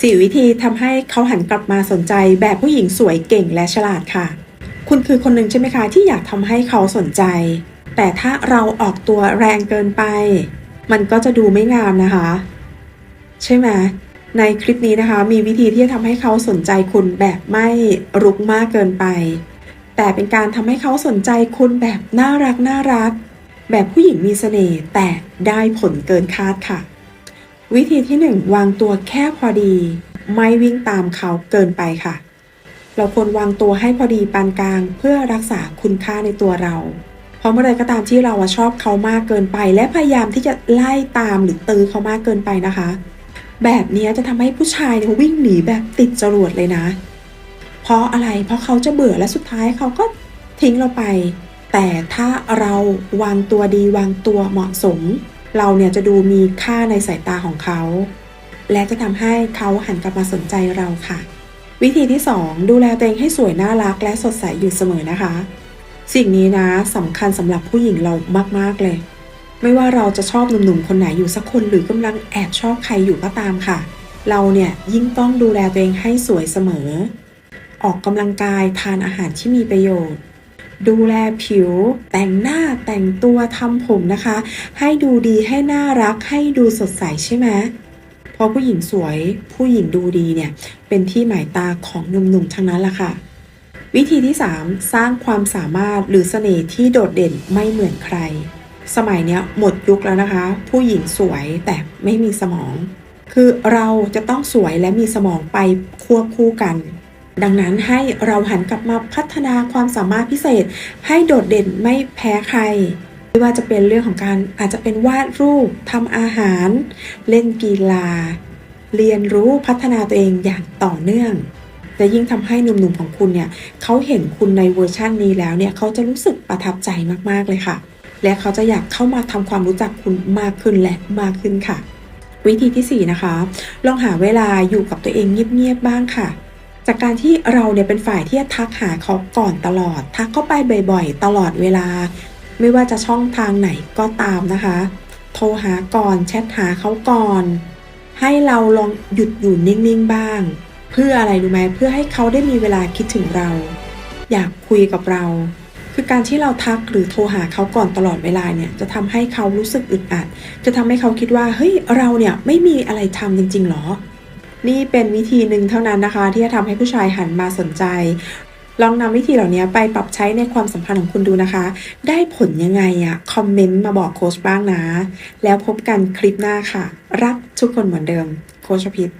สี่วิธีทำให้เขาหันกลับมาสนใจแบบผู้หญิงสวยเก่งและฉลาดค่ะ คุณคือคนหนึ่งใช่ไหมคะที่อยากทำให้เขาสนใจ แต่ถ้าเราออกตัวแรงเกินไป มันก็จะดูไม่งามนะคะ ใช่ไหมในคลิปนี้นะคะ มีวิธีที่จะทำให้เขาสนใจคุณแบบไม่รุกมากเกินไป แต่เป็นการทำให้เขาสนใจคุณแบบน่ารักน่ารัก แบบผู้หญิงมีเสน่ห์แต่ได้ผลเกินคาดค่ะ วิธีที่หนึ่งวางตัวแค่พอดี ไม่วิ่งตามเขาเกินไปค่ะ เราควรวางตัวให้พอดีปานกลาง เพื่อรักษาคุณค่าในตัวเรา เพราะเมื่อไรก็ตามที่เราชอบเขามากเกินไป และพยายามที่จะไล่ตามหรือตือเขามากเกินไปนะคะ แบบนี้จะทำให้ผู้ชายเนี่ยวิ่งหนีแบบติดจรวดเลยนะ เพราะอะไรเพราะเขาจะเบื่อและสุดท้ายเขาก็ทิ้งเราไป แต่ถ้าเราวางตัวดีวางตัวเหมาะสม เราเนี่ยจะดูมีค่าในสายตาของเขา และจะทำให้เขาหันกลับมาสนใจเราค่ะ วิธีที่ 2 ดูแลตัวเองให้สวยน่ารักและสดใสอยู่เสมอนะคะ สิ่งนี้นะสำคัญสำหรับผู้หญิงเรามากๆเลย ไม่ว่าเราจะชอบหนุ่มๆคนไหนอยู่สักคนหรือกำลังแอบชอบใครอยู่ก็ตามค่ะ เราเนี่ยยิ่งต้องดูแลตัวเองให้สวยเสมอ ออกกำลังกายทานอาหารที่มีประโยชน์ ดูแลผิว แต่งหน้าแต่งตัวทำผมนะคะ ให้ดูดีให้น่ารักให้ดูสดใสใช่ไหมเพราะผู้หญิงสวยผู้หญิงดูดีเนี่ย เป็นที่หมายตาของหนุ่มๆทั้งนั้นละค่ะ วิธีที่ 3 สร้างความสามารถหรือเสน่ห์ที่โดดเด่นไม่เหมือนใคร สมัยเนี้ยหมดยุคแล้วนะคะ ผู้หญิงสวยแต่ไม่มีสมอง คือเราจะต้องสวยและมีสมองไปควบคู่กัน ดังนั้นให้เราหันกลับมาพัฒนาความสามารถพิเศษ ให้โดดเด่นไม่แพ้ใครไม่ว่าจะเป็นเรื่องของการอาจจะเป็นวาดรูปทำอาหาร เล่นกีฬา เรียนรู้พัฒนาตัวเองอย่างต่อเนื่องและยิ่งทำให้หนุ่มๆของคุณเนี่ยเขาเห็นคุณในเวอร์ชั่นนี้แล้วเนี่ยเขาจะรู้สึกประทับใจมากๆเลยค่ะ และเขาจะอยากเข้ามาทำความรู้จักคุณมากขึ้นและมากขึ้นค่ะ วิธีที่ 4 นะคะ ลองหาเวลาอยู่กับตัวเองเงียบๆบ้างค่ะ จากการที่เราเนี่ยเป็นฝ่ายที่จะทักหาเขาก่อนตลอด ทักเข้าไปบ่อยๆ ตลอดเวลา ไม่ว่าจะช่องทางไหนก็ตามนะคะ โทรหาก่อนแชทหาเขาก่อน ให้เราลองหยุดอยู่นิ่งๆบ้าง เพื่ออะไรรู้ไหมเพื่อให้เขาได้มีเวลาคิดถึงเรา อยากคุยกับเรา คือการที่เราทักหรือโทรหาเขาก่อนตลอดเวลาเนี่ยจะทำให้เขารู้สึกอึดอัด จะทำให้เขาคิดว่าเฮ้ยเราเนี่ยไม่มีอะไรทำจริงๆหรอ นี่เป็นวิธีหนึ่งเท่านั้นนะคะ ที่จะทำให้ผู้ชายหันมาสนใจ ลองนำวิธีเหล่านี้ไปปรับใช้ในความสัมพันธ์ของคุณดูนะคะ ได้ผลยังไงอะคอมเมนต์มาบอกโค้ชบ้างนะ แล้วพบกันคลิปหน้าค่ะ รักทุกคนเหมือนเดิม โค้ชพิษ